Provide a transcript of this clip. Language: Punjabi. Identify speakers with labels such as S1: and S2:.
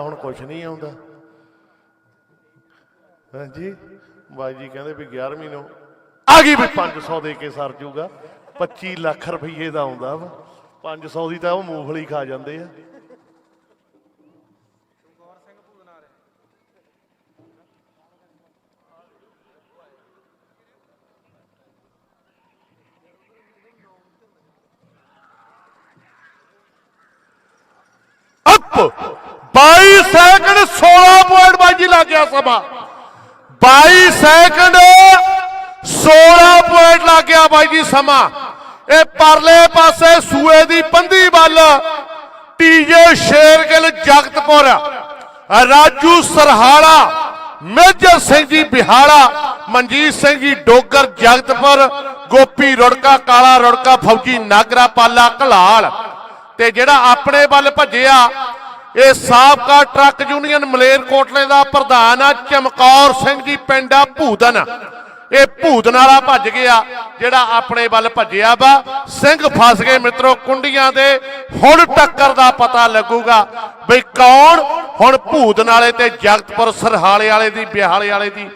S1: ਹੁਣ ਕੁਝ ਨਹੀਂ ਆਉਂਦਾ। ਹਾਂਜੀ? ਬਾਈ ਜੀ ਕਹਿੰਦੇ ਵੀ 11ਵੀਂ ਨੂੰ ਆ ਗਈ ਵੀ 500 ਦੇ ਕੇ ਸਰ ਜੂਗਾ। 25 ਲੱਖ ਰੁਪਏ ਦਾ ਆਉਂਦਾ ਵਾ। 500 ਦੀ ਤਾਂ ਉਹ ਮੂੰਗਫਲੀ ਖਾ ਜਾਂਦੇ ਆ। ਅਪ! 22 ਸੈਕਿੰਡ 16 ਪੁਆਇੰਟ ਬਾਜੀ ਲੱਗ ਗਿਆ ਸਭਾ 22 ਸੈਕਿੰਡ 16 ਪੁਆਇੰਟ ਲੱਗ ਗਿਆ ਬਾਈ ਜੀ ਸਮਾਂ। ਇਹ ਪਰਲੇ ਪਾਸੇ ਸੂਏ ਦੀ ਪੰਧੀ ਵੱਲ ਟੀਜੇ ਸ਼ੇਰਗਿੱਲ, ਜਗਤਪੁਰ, ਰਾਜੂ ਸਰਹਾਲਾ, ਮੇਜਰ ਸਿੰਘ ਜੀ ਬਿਹਾਲਾ, ਮਨਜੀਤ ਸਿੰਘ ਜੀ ਡੋਗਰ, ਜਗਤਪੁਰ, ਗੋਪੀ ਰੁੜਕਾ, ਕਾਲਾ ਰੁੜਕਾ, ਫੌਜੀ ਨਾਗਰਾ ਪਾਲਾ ਘਲਾਲ। ਤੇ ਜਿਹੜਾ ਆਪਣੇ ਵੱਲ ਭੱਜਿਆ ਇਹ ਸਾਬਕਾ ਟਰੱਕ ਯੂਨੀਅਨ ਮਲੇਰਕੋਟਲੇ ਦਾ ਪ੍ਰਧਾਨ ਆ, ਚਮਕੌਰ ਸਿੰਘ ਜੀ, ਪਿੰਡ ਆ ਭੂਦਨ। ਇਹ ਭੂਦਨ ਵਾਲਾ ਭੱਜ ਗਿਆ, ਜਿਹੜਾ ਆਪਣੇ ਵੱਲ ਭੱਜਿਆ ਵਾ। ਸਿੰਘ ਫਸ ਗਏ ਮਿੱਤਰੋ, ਕੁੰਡੀਆਂ ਦੇ ਹੁਣ ਟੱਕਰ ਦਾ ਪਤਾ ਲੱਗੂਗਾ ਬਈ ਕੌਣ ਹੁਣ ਭੂਦਨ ਵਾਲੇ ਤੇ ਜਗਤਪੁਰ ਸਰਹਾਲੇ ਵਾਲੇ ਦੀ, ਬਿਹਾਲੇ ਵਾਲੇ ਦੀ